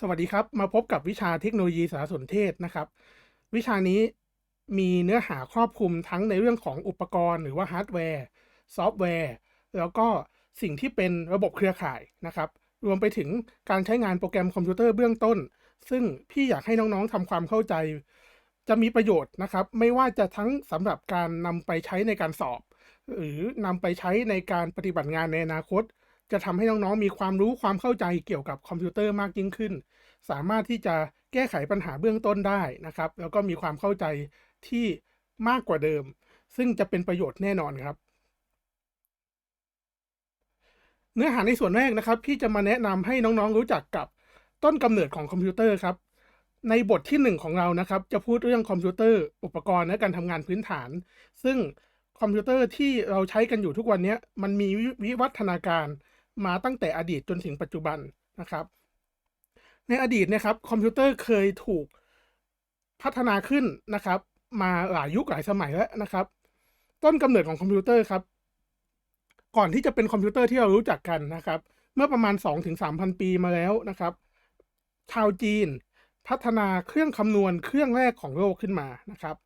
สวัสดีครับ มาพบกับวิชาเทคโนโลยีสารสนเทศนะครับ วิชานี้มีเนื้อหาครอบคลุมทั้งในเรื่องของอุปกรณ์หรือว่าฮาร์ดแวร์ซอฟต์แวร์ แล้วก็สิ่งที่เป็นระบบเครือข่ายนะครับ รวมไปถึงการใช้งานโปรแกรมคอมพิวเตอร์เบื้องต้น ซึ่งพี่อยากให้น้องๆทำความเข้าใจ จะมีประโยชน์นะครับ ไม่ว่าจะทั้งสำหรับการนำไปใช้ในการสอบ หรือนำไปใช้ในการปฏิบัติงานในอนาคต จะทำให้น้องๆมีความรู้ความเข้าใจเกี่ยวกับคอมพิวเตอร์มากยิ่งขึ้น สามารถที่จะแก้ไขปัญหาเบื้องต้นได้นะครับ แล้วก็มีความเข้าใจที่มากกว่าเดิม ซึ่งจะเป็นประโยชน์แน่นอนครับ เนื้อหาในส่วนแรกนะครับพี่จะมาแนะนำให้น้องๆรู้จักกับต้นกำเนิดของคอมพิวเตอร์ครับในบทที่หนึ่งของเรานะครับ จะพูดเรื่องคอมพิวเตอร์ อุปกรณ์และการทำงานพื้นฐาน ซึ่งคอมพิวเตอร์ที่เราใช้กันอยู่ทุกวันนี้มันมีวิวัฒนาการ มาตั้งแต่อดีตจนถึงปัจจุบันนะครับ ในอดีตนะครับคอมพิวเตอร์เคยถูกพัฒนาขึ้นนะครับ มาหลายยุคหลายสมัยแล้วนะครับ ต้นกำเนิดของคอมพิวเตอร์ครับ ก่อนที่จะเป็นคอมพิวเตอร์ที่เรารู้จักกันนะครับ เมื่อประมาณ 2-3,000 ปีมาแล้วนะครับ ชาวจีนพัฒนาเครื่องคำนวณเครื่องแรกของโลกขึ้นมานะครับ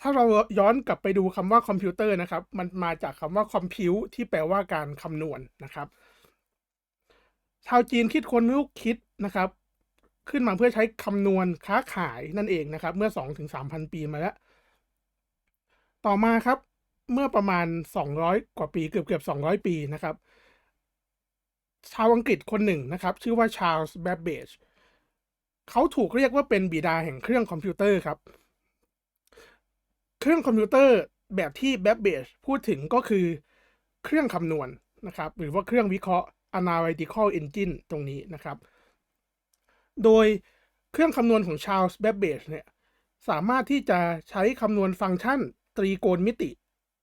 ถ้าเราย้อนกลับไปดูคำว่าคอมพิวเตอร์นะครับ มันมาจากคำว่าคอมพิวที่แปลว่าการคำนวณนะครับ ชาวจีนคิดค้นลูกคิดนะครับ ขึ้นมาเพื่อใช้คำนวณค้าขายนั่นเองนะครับ เมื่อ 2-3,000 ปีมาแล้ว ต่อมาครับเมื่อประมาณ 200 กว่าปีเกือบเกือบ200 ปีนะครับ ชาวอังกฤษคนหนึ่งนะครับ ชื่อว่าชาร์ลส์แบบเบจเขาถูกเรียกว่าเป็นบิดาแห่งเครื่องคอมพิวเตอร์ครับ เครื่องคอมพิวเตอร์แบบที่แบบเบจพูดถึงก็คือเครื่องคำนวณนะครับ หรือว่าเครื่องวิเคราะห์ analytical engine ตรงนี้นะครับ โดยเครื่องคำนวณของชาร์ลส์แบบบจเนี่ยสามารถที่จะใช้คำนวณฟังก์ชันตรีโกณมิติ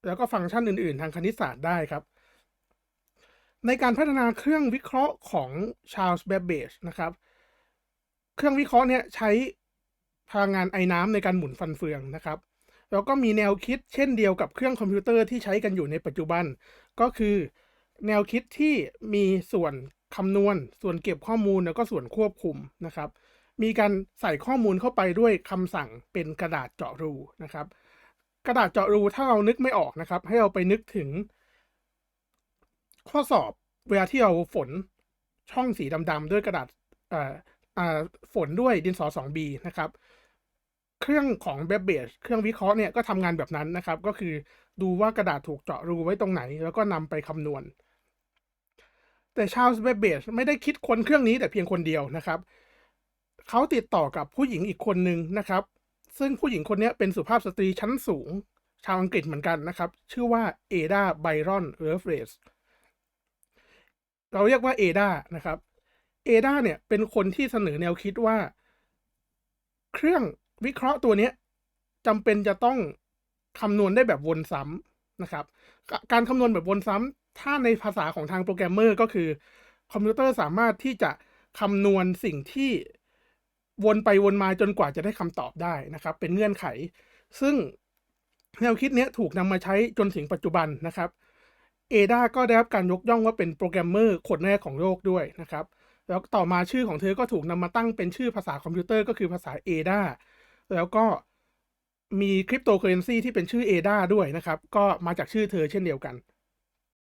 แล้วก็ฟังก์ชันอื่น ๆ ทางคณิตศาสตร์ได้ครับ ในการพัฒนาเครื่องวิเคราะห์ของชาร์ลส์แบบบจนะครับ เครื่องวิเคราะห์เนี่ยใช้พลังงานไอ้น้ำในการหมุนฟันเฟืองนะครับแล้วก็มีแนวคิดเช่นเดียวกับเครื่องคอมพิวเตอร์ที่ใช้กันอยู่ในปัจจุบัน ก็คือ แนวคิดที่มีส่วนคำนวณ ส่วนเก็บข้อมูลแล้วก็ส่วนควบคุมนะครับ มีการใส่ข้อมูลเข้าไปด้วยคำสั่งเป็นกระดาษเจาะรูนะครับ กระดาษเจาะรูถ้าเรานึกไม่ออกนะครับ ให้เราไปนึกถึง ข้อสอบเวลาที่เราฝนช่องสีดำๆด้วยกระดาษฝนด้วยดินสอ 2B นะครับ เครื่องของเบเบจเครื่องวิเคราะห์เนี่ยก็ทำงานแบบนั้นนะครับ ก็คือดูว่ากระดาษถูกเจาะรูไว้ตรงไหน แล้วก็นำไปคำนวณ แต่ชาลส์เบเบจไม่ได้คิดคนเครื่องนี้แต่เพียงคนเดียวนะครับ เขาติดต่อกับผู้หญิงอีกคนหนึ่งนะครับ ซึ่งผู้หญิงคนนี้เป็นสุภาพสตรีชั้นสูง ชาวอังกฤษเหมือนกันนะครับ ชื่อว่าเอดาไบรอนเรฟเรสเราเรียกว่าเอดานะครับเอดาเนี่ยเป็นคนที่เสนอแนวคิดว่า เครื่องวิเคราะห์ตัวนี้จำเป็นจะต้องคำนวณได้แบบวนซ้ำนะครับ การคำนวณแบบวนซ้ำ ถ้าในภาษาของทางโปรแกรมเมอร์ก็คือ คอมพิวเตอร์สามารถที่จะคำนวณสิ่งที่วนไปวนมาจนกว่าจะได้คำตอบได้นะครับ เป็นเงื่อนไข ซึ่งแนวคิดนี้ถูกนำมาใช้จนถึงปัจจุบันนะครับเอดาก็ได้รับการยกย่องว่าเป็นโปรแกรมเมอร์คนแรกของโลกด้วยนะครับ แล้วต่อมาชื่อของเธอก็ถูกนำมาตั้งเป็นชื่อภาษาคอมพิวเตอร์ก็คือภาษา ADA แล้วก็มีคริปโตเคอเรนซีที่เป็นชื่อ ADA ด้วยนะครับ ก็มาจากชื่อเธอเช่นเดียวกัน